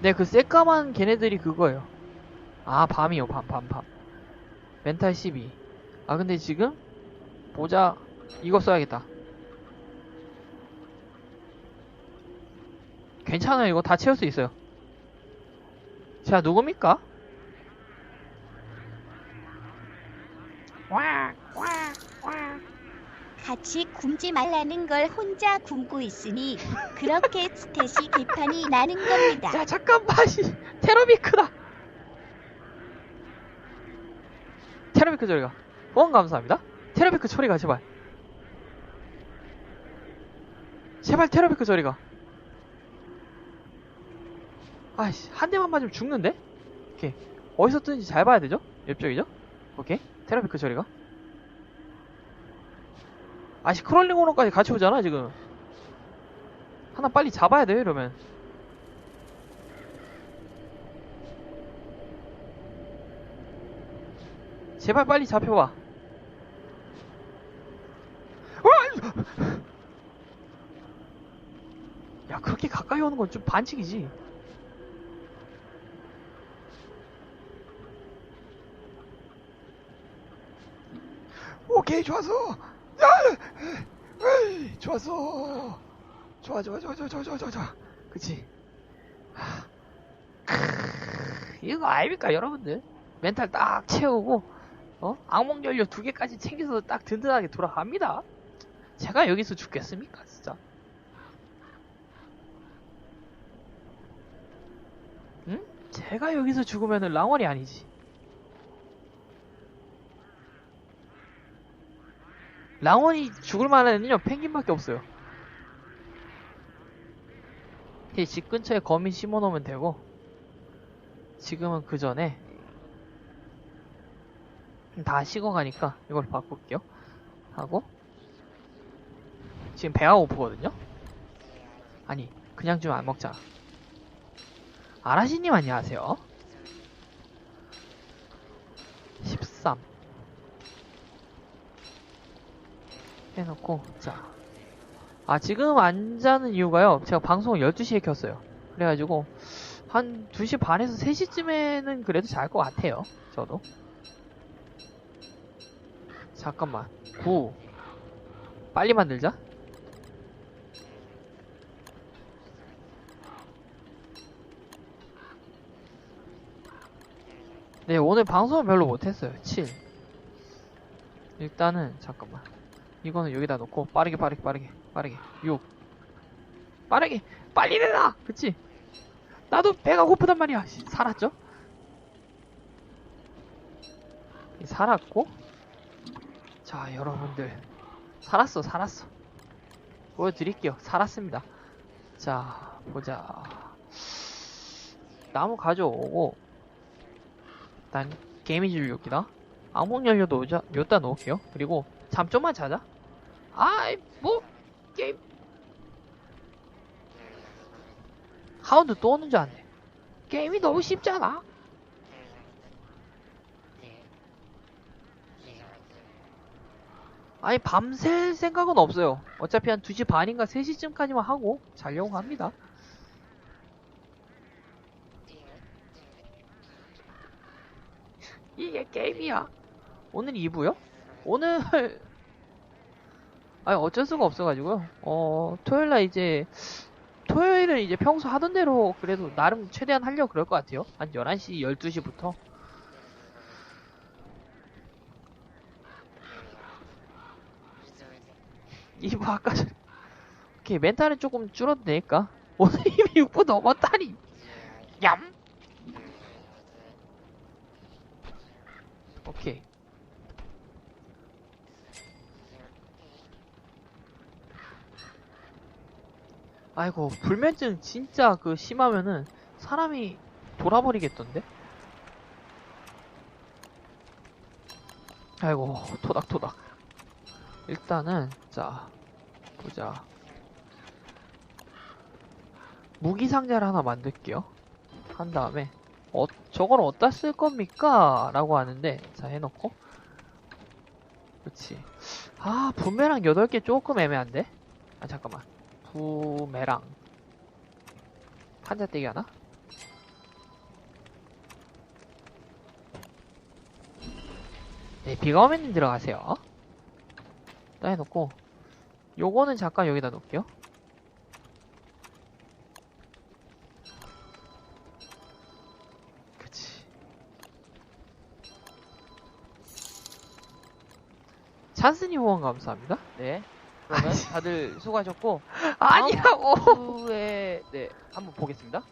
네, 그 새까만 걔네들이 그거예요. 아, 밤이요, 밤, 밤, 밤. 멘탈 12. 아, 근데 지금, 보자. 이거 써야겠다. 괜찮아요, 이거 다 채울 수 있어요. 자, 누굽니까? 와. 같이 굶지 말라는 걸 혼자 굶고 있으니 그렇게 스탯이 개판이 나는 겁니다. 야, 잠깐만, 씨. 테러비크다. 테러비크 처리가. 후원 감사합니다. 테러비크 처리가, 제발. 제발 테러비크 처리가. 아이씨, 한 대만 맞으면 죽는데? 오케이. 어디서 뜨는지 잘 봐야 되죠? 옆쪽이죠? 오케이. 테러비크 처리가. 아씨, 크롤링 오너까지 같이 오잖아, 지금. 하나 빨리 잡아야 돼요, 이러면. 제발 빨리 잡혀봐. 야, 그렇게 가까이 오는 건 좀 반칙이지. 오케이 좋았어. 야, 에이, 좋았어. 좋아 좋아 좋아 좋아 좋아 좋아 좋아. 그치? 하, 크으, 이거 아닙니까, 여러분들? 멘탈 딱 채우고, 어? 악몽 연료 두 개까지 챙겨서 딱 든든하게 돌아갑니다. 제가 여기서 죽겠습니까, 진짜? 응? 제가 여기서 죽으면은 랑월이 아니지. 랑원이 죽을 만한 애는요, 펭귄밖에 없어요. 이집 근처에 거미 심어놓으면 되고, 지금은 그 전에, 다 식어가니까 이걸 바꿀게요. 하고, 지금 배가 고프거든요? 아니, 그냥 좀 안 먹자. 아라시님 안녕하세요. 해놓고, 자. 아, 지금 안 자는 이유가요. 제가 방송을 12시에 켰어요. 그래가지고, 한 2시 반에서 3시쯤에는 그래도 잘 것 같아요. 저도. 잠깐만. 9. 빨리 만들자. 네, 오늘 방송은 별로 못했어요. 7. 일단은, 잠깐만. 이거는 여기다 놓고, 빠르게, 빠르게, 빠르게, 빠르게. 6. 빠르게! 빨리 내놔! 그치? 나도 배가 고프단 말이야. 씨, 살았죠? 살았고. 자, 여러분들. 살았어, 살았어. 보여드릴게요. 살았습니다. 자, 보자. 나무 가져오고, 일단, 개미줄 여기다. 오자, 여기다 놓을게요. 그리고, 잠 좀만 자자. 아이, 뭐, 게임. 하운드 또 오는 줄 알았네. 게임이 너무 쉽잖아. 아니, 밤샐 생각은 없어요. 어차피 한 2시 반인가 3시쯤까지만 하고 자려고 합니다. 이게 게임이야. 오늘 2부요? 오늘 아니 어쩔 수가 없어가지고요. 어 토요일날 이제 토요일은 이제 평소 하던 대로 그래도 나름 최대한 하려고 그럴 것 같아요. 한 11시, 12시부터. 이부 아까 전에 오케이 멘탈은 조금 줄어도 되니까 오늘 이미 6분 넘었다니 얌 오케이 아이고 불면증 진짜 그 심하면은 사람이 돌아버리겠던데? 아이고 토닥토닥. 일단은 자 보자. 무기 상자를 하나 만들게요. 한 다음에 어 저걸 어디다 쓸 겁니까? 라고 하는데 자 해놓고. 그렇지 아 분매랑 8개 조금 애매한데? 아 잠깐만 부메랑. 판자떼기 하나? 네 비가 오면 들어가세요. 또 해놓고 요거는 잠깐 여기다 놓을게요. 그치. 찬스님 후원 감사합니다. 네. 그러면 다들 수고하셨고 아니라고! 후에 네 한번 보겠습니다.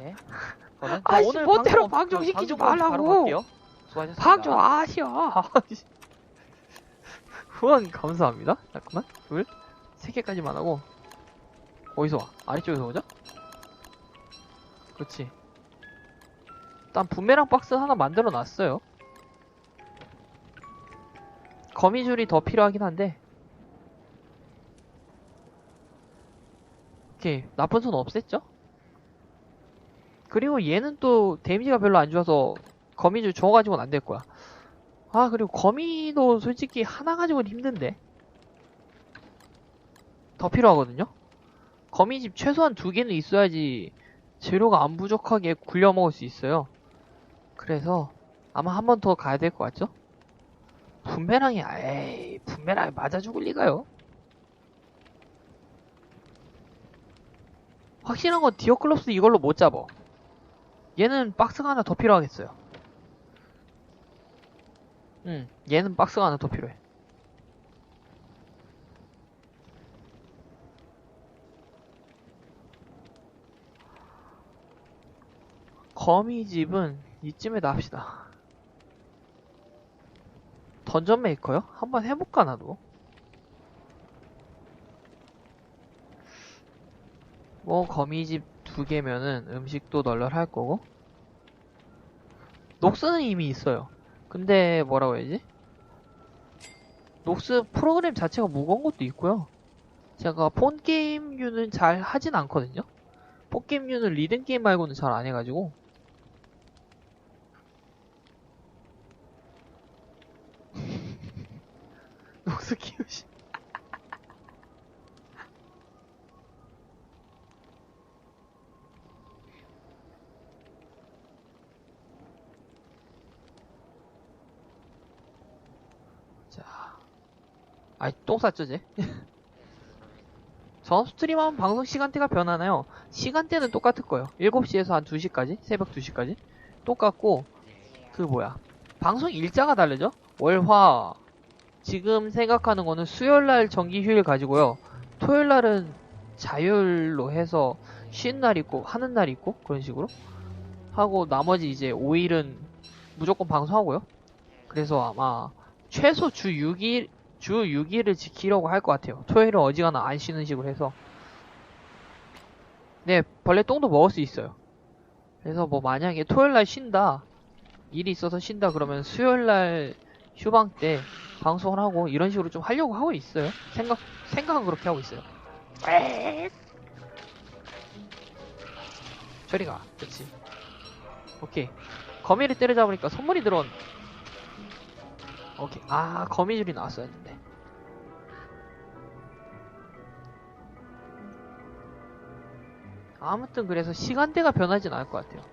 네. 저는 아이씨, 오늘 멋대로 방송 없- 방종 시키지 방송 없이 바로 말라고. 갈게요. 수고하셨습니다. 방좀 아셔. 후원 감사합니다. 잠깐만. 둘, 세 개까지만 하고. 어디서 와? 아래쪽에서 오죠? 그렇지. 일단 부메랑 박스 하나 만들어 놨어요. 거미줄이 더 필요하긴 한데. 오케이. 나쁜 손 없앴죠? 그리고 얘는 또 데미지가 별로 안 좋아서 거미줄 주워가지고는 안 될 거야. 아, 그리고 거미도 솔직히 하나 가지고는 힘든데. 더 필요하거든요? 거미집 최소한 두 개는 있어야지 재료가 안 부족하게 굴려 먹을 수 있어요. 그래서 아마 한 번 더 가야 될 것 같죠? 분배랑이, 에이, 분배랑이 맞아 죽을 리가요? 확실한 건 디어클럽스 이걸로 못 잡어. 얘는 박스가 하나 더 필요하겠어요. 응, 얘는 박스가 하나 더 필요해. 거미집은 이쯤에다 합시다. 던전 메이커요? 한번 해볼까, 나도? 뭐, 거미집 두 개면은 음식도 널널할 거고. 녹스는 이미 있어요. 근데 뭐라고 해야지? 녹스 프로그램 자체가 무거운 것도 있고요. 제가 폰 게임류는 잘 하진 않거든요. 폰 게임류는 리듬 게임 말고는 잘 안 해가지고. 아이, 똥 쌌죠, 쟤? 전 스트림하면 방송 시간대가 변하나요? 시간대는 똑같을 거예요. 7시에서 한 2시까지? 새벽 2시까지? 똑같고, 그 뭐야. 방송 일자가 다르죠? 월, 화. 지금 생각하는 거는 수요일날 정기 휴일 가지고요. 토요일날은 자율로 해서 쉬는 날 있고, 하는 날 있고, 그런 식으로. 하고, 나머지 이제 5일은 무조건 방송하고요. 그래서 아마, 최소 주 6일, 주 6일을 지키려고 할 것 같아요. 토요일은 어지간한 안 쉬는 식으로 해서. 네, 벌레 똥도 먹을 수 있어요. 그래서 뭐 만약에 토요일날 쉰다, 일이 있어서 쉰다 그러면 수요일날 휴방 때 방송을 하고 이런 식으로 좀 하려고 하고 있어요. 생각, 생각은 그렇게 하고 있어요. 저리 가. 그치. 오케이. 거미를 때려잡으니까 선물이 들어온 오케이. 아, 거미줄이 나왔어야 했는데. 아무튼 그래서 시간대가 변하진 않을 것 같아요.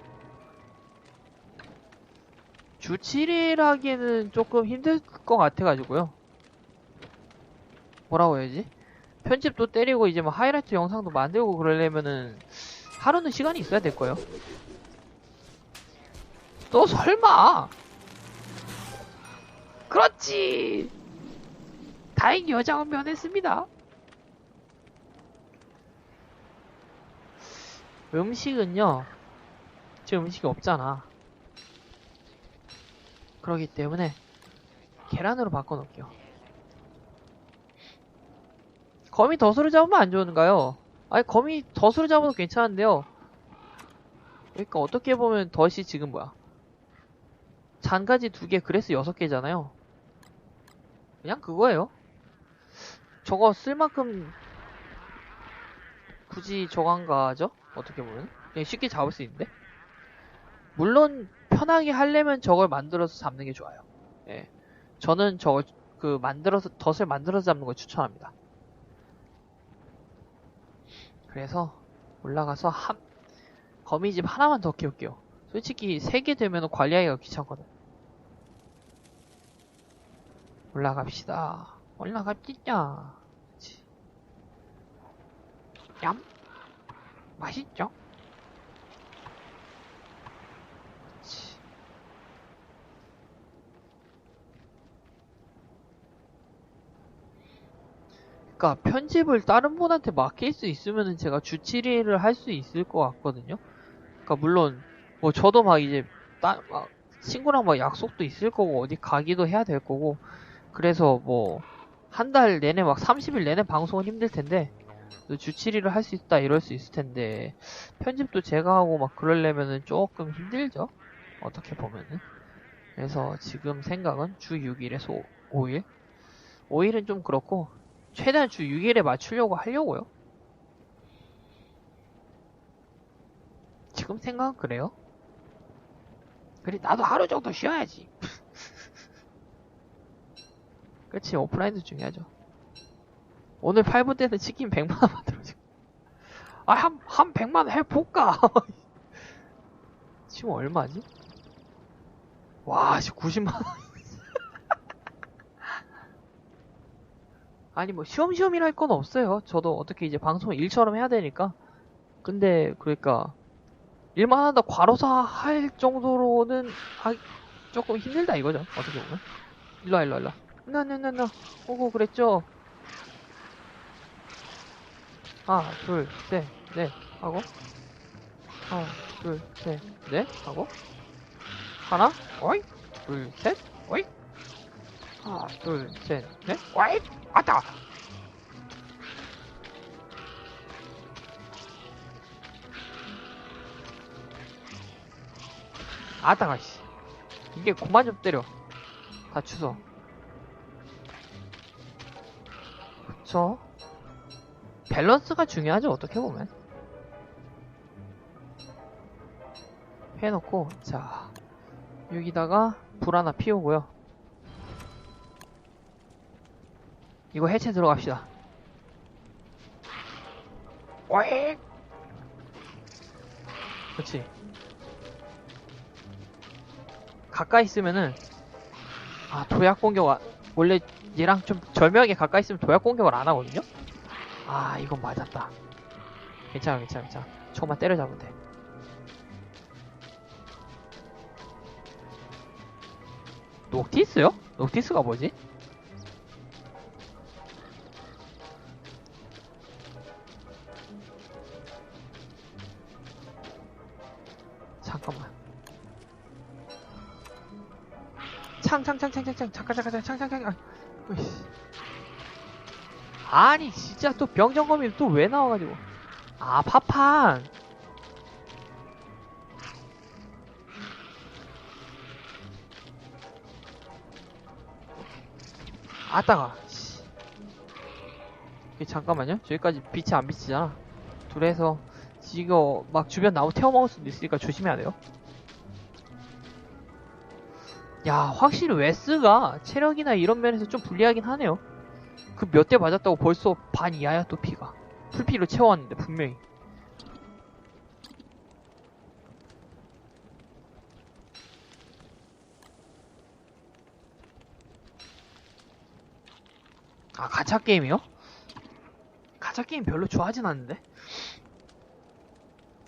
주 7일 하기에는 조금 힘들 것 같아가지고요. 뭐라고 해야지? 편집도 때리고 이제 뭐 하이라이트 영상도 만들고 그러려면은 하루는 시간이 있어야 될 거예요. 또 설마! 그렇지! 다행히 여장은 면했습니다. 음식은요, 지금 음식이 없잖아. 그러기 때문에 계란으로 바꿔놓을게요. 거미 덫으로 잡으면 안 좋은가요? 아니, 거미 덫으로 잡아도 괜찮은데요. 그러니까 어떻게 보면 덫이 지금 뭐야? 잔가지 두 개, 그래스 여섯 개잖아요. 그냥 그거예요. 저거 쓸 만큼 굳이 저거 안 가죠? 어떻게 보면 그냥 쉽게 잡을 수 있는데. 물론 편하게 하려면 저걸 만들어서 잡는 게 좋아요. 예. 저는 저걸 그 만들어서 덫을 만들어서 잡는 걸 추천합니다. 그래서 올라가서 한 거미집 하나만 더 키울게요. 솔직히 세 개 되면 관리하기가 귀찮거든. 올라갑시다. 올라갑시다. 얌. 맛있죠? 그니까 편집을 다른 분한테 맡길 수 있으면은 제가 주 7일을 할 수 있을 것 같거든요. 그니까 물론 뭐 저도 막 이제 따, 막 친구랑 막 약속도 있을 거고 어디 가기도 해야 될 거고 그래서 뭐 한 달 내내 막 30일 내내 방송은 힘들 텐데 주 7일을 할수 있다 이럴 수 있을 텐데 편집도 제가 하고 막 그러려면은 조금 힘들죠? 어떻게 보면은. 그래서 지금 생각은 주 6일에서 5 일? 5일은 좀 그렇고 최대한 주 6일에 맞추려고 하려고요. 지금 생각은 그래요. 그래 나도 하루 정도 쉬어야지. 그치 오프라인도 중요하죠 오늘 8분 때는 치킨 100만원 만들어줘 아한 한 100만원 해볼까 지금 얼마지? 와, 씨, 90만원. 아니, 뭐, 시험시험이라 할 건 없어요. 저도 어떻게 이제 방송을 일처럼 해야 되니까. 근데, 그러니까, 일만 하다 과로사 할 정도로는 하기 조금 힘들다 이거죠. 어떻게 보면. 일로와, 일로와, 일로와. 나, 나, 나, 나. 오고 그랬죠. 하나, 둘, 셋, 넷. 하고. 하나, 둘, 셋, 넷. 하고. 하나, 어이, 둘, 셋, 어이. 하나, 둘, 셋, 넷, 어이, 왔다. 아따가 씨. 이게 그만 좀 때려. 다 주워. 그쵸? 밸런스가 중요하죠, 어떻게 보면. 해놓고, 자. 여기다가 불 하나 피우고요. 이거 해체 들어갑시다. 오익! 그렇지. 가까이 있으면은 아 도약 공격 와, 원래 얘랑 좀 절묘하게 가까이 있으면 도약 공격을 안 하거든요. 아 이건 맞았다. 괜찮아 괜찮아 괜찮아. 조금만 때려잡으면 돼. 녹티스요? 녹티스가 뭐지? 잠깐만. 창창창창창창 잠깐 잠깐 잠깐 창창창 아, 으이씨. 아니 진짜 또 병정검이 또 왜 나와가지고. 아 파판. 아따가. 잠깐만요. 저기까지 빛이 안 비치잖아. 둘에서 이거 막 주변 나무 태워먹을 수도 있으니까 조심해야 돼요. 야 확실히 웨스가 체력이나 이런 면에서 좀 불리하긴 하네요 그 몇 대 맞았다고 벌써 반 이하야 또 피가. 풀피로 채워왔는데 분명히. 아 가챠 게임이요? 가챠 게임 별로 좋아하진 않는데?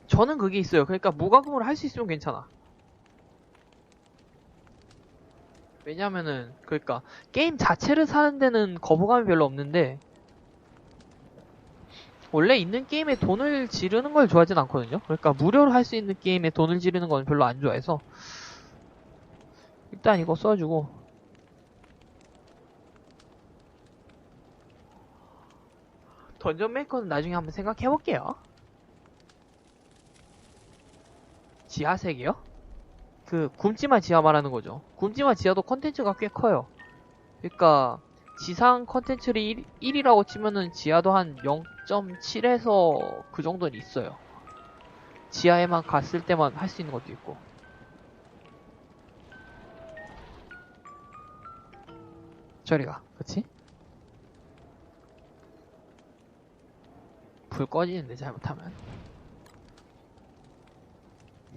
저는 그게 있어요. 그러니까 무과금으로 할 수 있으면 괜찮아 왜냐면은 그러니까 게임 자체를 사는 데는 거부감이 별로 없는데 원래 있는 게임에 돈을 지르는 걸 좋아하진 않거든요. 그러니까 무료로 할 수 있는 게임에 돈을 지르는 건 별로 안 좋아해서 일단 이거 써주고 던전 메이커는 나중에 한번 생각해 볼게요. 지하색이요? 그 굶지마 지하 말하는 거죠. 굶지마 지하도 컨텐츠가 꽤 커요. 그러니까 지상 컨텐츠를 1, 1이라고 치면은 지하도 한 0.7에서 그 정도는 있어요. 지하에만 갔을 때만 할 수 있는 것도 있고. 저리가, 그치? 불 꺼지는데 잘못하면.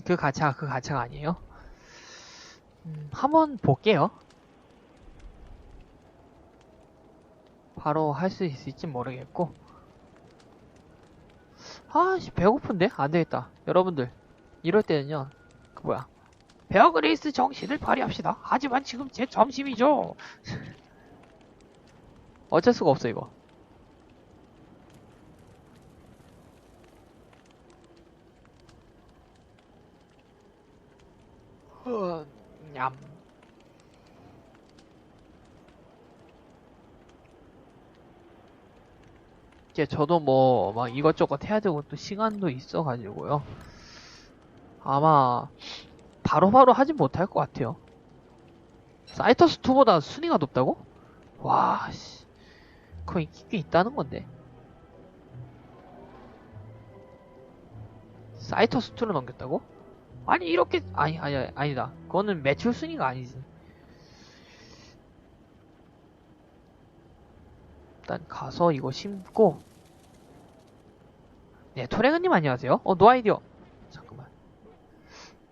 그 가차가 그 가차가 아니에요? 음, 한번 볼게요. 바로 할 수 있을지 모르겠고. 아씨 배고픈데? 안되겠다. 여러분들 이럴 때는요 그 뭐야 베어그레이스 정신을 발휘합시다. 하지만 지금 제 점심이죠. 어쩔 수가 없어 이거 어, 냠 이제 저도 뭐 막 이것저것 해야 되고 또 시간도 있어가지고요. 아마 바로바로 하진 못할 것 같아요. 사이터스 2보다 순위가 높다고? 와, 씨. 거의 꽤 있다는 건데. 사이터스 2를 넘겼다고? 아니, 이렇게, 아니, 아니, 아니다. 그거는 매출 순위가 아니지. 일단 가서 이거 심고 네 토레그님 안녕하세요 어 노아이디어 잠깐만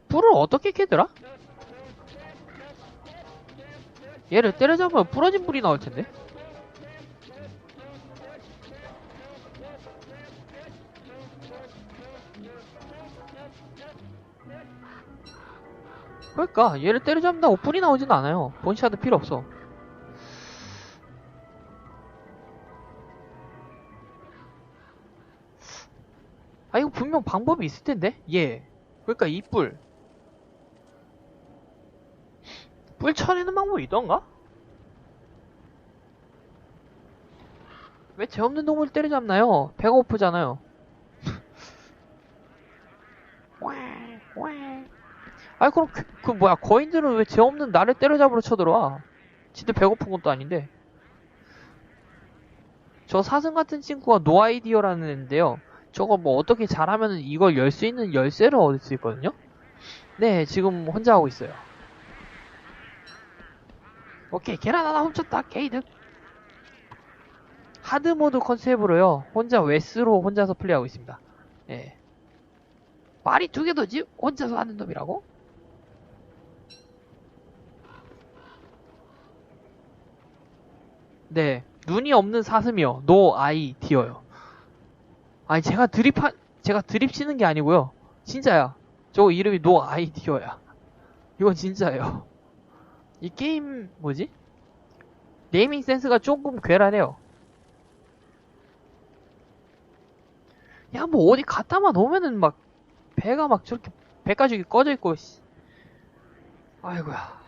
뿔을 어떻게 캐더라? 얘를 때려잡으면 부러진 불이 나올 텐데 그러니까 얘를 때려잡는다고 불이 나오진 않아요. 본시아도 필요 없어. 아 이거 분명 방법이 있을 텐데? 예. 그러니까 이 뿔. 뿔 쳐내는 방법이 있던가? 왜죄 없는 동물 때려잡나요? 배가 고프잖아요 아이 그럼 그, 그 뭐야 거인들은 왜 죄 없는 나를 때려잡으러 쳐들어와 진짜 배고픈 것도 아닌데 저 사슴 같은 친구가 노아이디어라는 애인데요 저거 뭐 어떻게 잘하면 이걸 열 수 있는 열쇠를 얻을 수 있거든요? 네, 지금 혼자 하고 있어요. 오케이, 계란 하나 훔쳤다, 게이득. 하드모드 컨셉으로요, 혼자 웨스로 혼자서 플레이하고 있습니다. 예. 말이 두 개도 지? 혼자서 하는 놈이라고? 네, 눈이 없는 사슴이요. 노 아이 디어요. 아니 제가 드립한 제가 드립 치는 게 아니고요. 진짜야. 저거 이름이 노 아이 디어야. 이건 진짜예요. 이 게임 뭐지? 네이밍 센스가 조금 괴랄해요. 야 뭐 어디 갖다만 놓으면은 막 배가 막 저렇게 배가죽이 꺼져 있고 씨. 아이고야.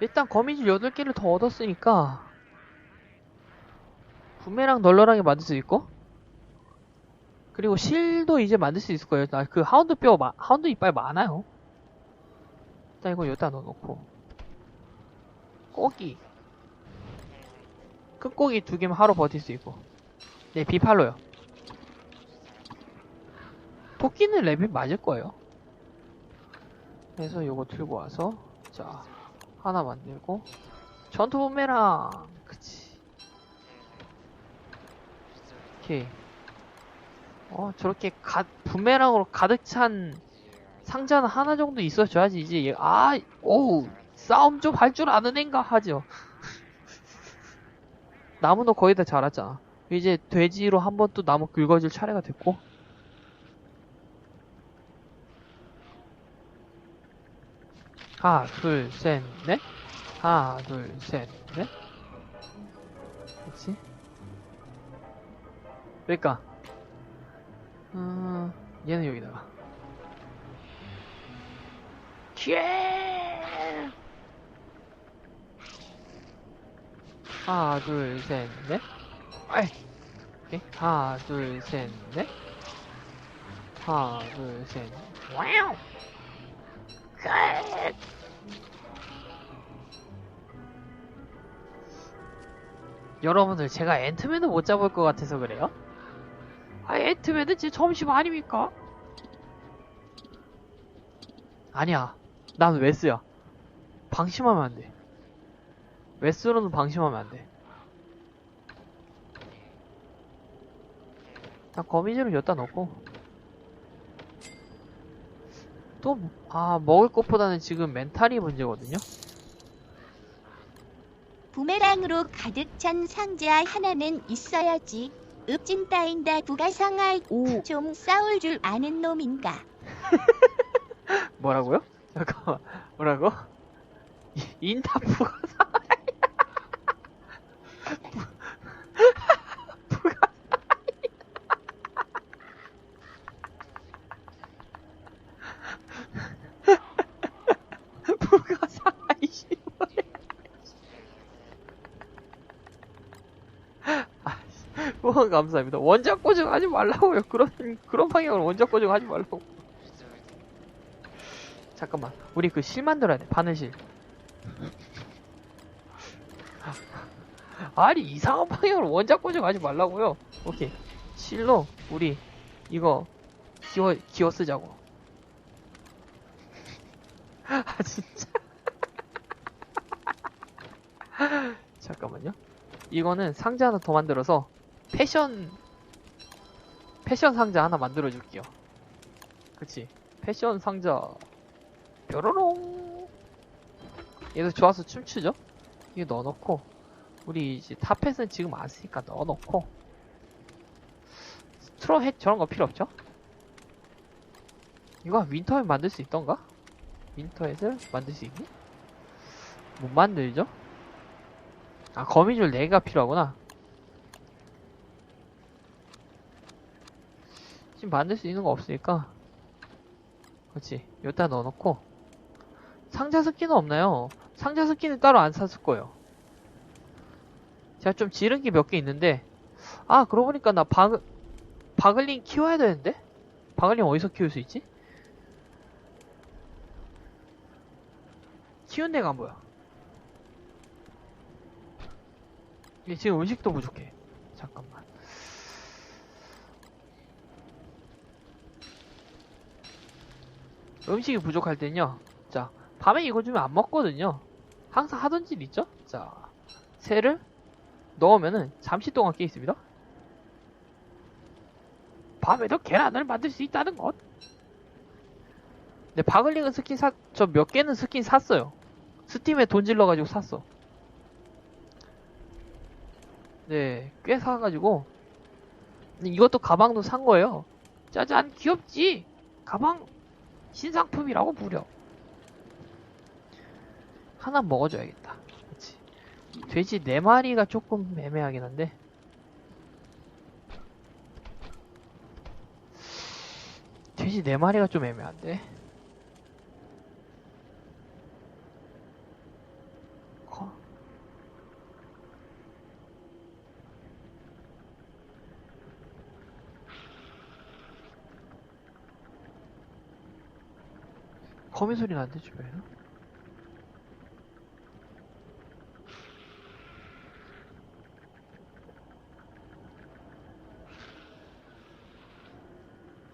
일단 거미줄 8개를 더 얻었으니까 부메랑 널널하게 만들 수 있고 그리고 실도 이제 만들 수 있을 거예요. 나그 하운드 뼈, 마- 하운드 이빨 많아요. 일단 이거 여기다 넣어놓고 꼬기 끝고기 두 개면 하루 버틸 수 있고 네 비팔로요. 토끼는 레벨 맞을 거예요. 그래서 요거 들고 와서 자 하나 만들고 전투 부메랑 그치 오케이. 어, 저렇게 가, 부메랑으로 가득 찬 상자는 하나 정도 있어줘야지, 이제 얘, 아, 오우, 싸움 좀 할 줄 아는 앤가 하죠. 나무도 거의 다 자랐잖아. 이제 돼지로 한 번 또 나무 긁어줄 차례가 됐고. 하나, 둘, 셋, 넷. 하나, 둘, 셋, 넷. 그치? 그러니까 음, 얘는 여기다가 예! 하나 둘셋넷 아이 오케이. 하나 둘셋넷 하나 둘셋 와우 끝 여러분들 제가 앤트맨을 못 잡을 것 같아서 그래요? 아 앤트맨은 제 점심 아닙니까? 아니야. 난 웨스야. 방심하면 안돼. 웨스로는 방심하면 안돼. 나 거미줄을 여기다 넣고 또, 아, 먹을 것보다는 지금 멘탈이 문제거든요? 부메랑으로 가득 찬 상자 하나는 있어야지. 읍진 따인다 부가상할 오. 좀 싸울 줄 아는 놈인가. 뭐라고요? 잠깐만 뭐라고? 이- 인타프가 부가상하 이 씨발 아, 후원 감사합니다. 원작 고증하지 말라고요. 그런 그런 방향으로 원작 고증하지 말라고. 잠깐만. 우리 그 실 만들어야 돼. 바늘실. 아니 이상한 방향으로 원작 고정하지 말라고요. 오케이. 실로 우리 이거 기워 기워 쓰자고. 아 진짜. 잠깐만요. 이거는 상자 하나 더 만들어서 패션 패션 상자 하나 만들어 줄게요 그치 패션 상자 뾰로롱 얘도 좋아서 춤추죠? 이거 넣어놓고 우리 이제 타펫은 지금 안 쓰니까 넣어놓고 스트로햇 저런 거 필요 없죠? 이거 윈터햇 만들 수 있던가? 윈터햇을 만들 수 있니? 못 만들죠? 아 거미줄 4개가 필요하구나 지금 만들 수 있는 거 없으니까 그렇지 여기다 넣어놓고 상자 습기는 없나요? 상자 습기는 따로 안 샀을 거예요. 제가 좀 지른 게 몇 개 있는데, 아, 그러고 보니까 나 바글, 바글링 키워야 되는데? 바글링 어디서 키울 수 있지? 키운 데가 안 보여. 지금 음식도 부족해. 잠깐만. 음식이 부족할 땐요. 자, 밤에 이거 주면 안 먹거든요. 항상 하던 집 있죠? 자, 새를 넣으면은 잠시 동안 깨 있습니다. 밤에도 계란을 만들 수 있다는 것. 네, 바글링은 스킨 사, 저 몇 개는 스킨 샀어요. 스팀에 돈 질러가지고 샀어. 네, 꽤 사가지고. 근데 이것도 가방도 산 거예요. 짜잔, 귀엽지? 가방 신상품이라고 무려. 하나 먹어줘야겠다. 그치. 돼지 4마리가 조금 애매하긴 한데. 돼지 4마리가 좀 애매한데. 거- 거미 소리 나는데 주변에는?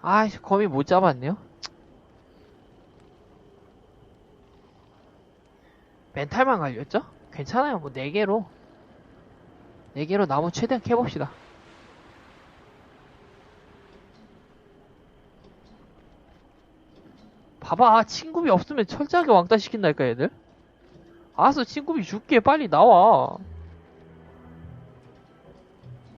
아이씨, 거미 못 잡았네요. 멘탈만 갈렸죠? 괜찮아요. 뭐, 4개로. 4개로 나무 최대한 캐봅시다. 봐봐, 친구비 없으면 철저하게 왕따 시킨다니까, 얘들. 알았어, 친구비 줄게. 빨리 나와.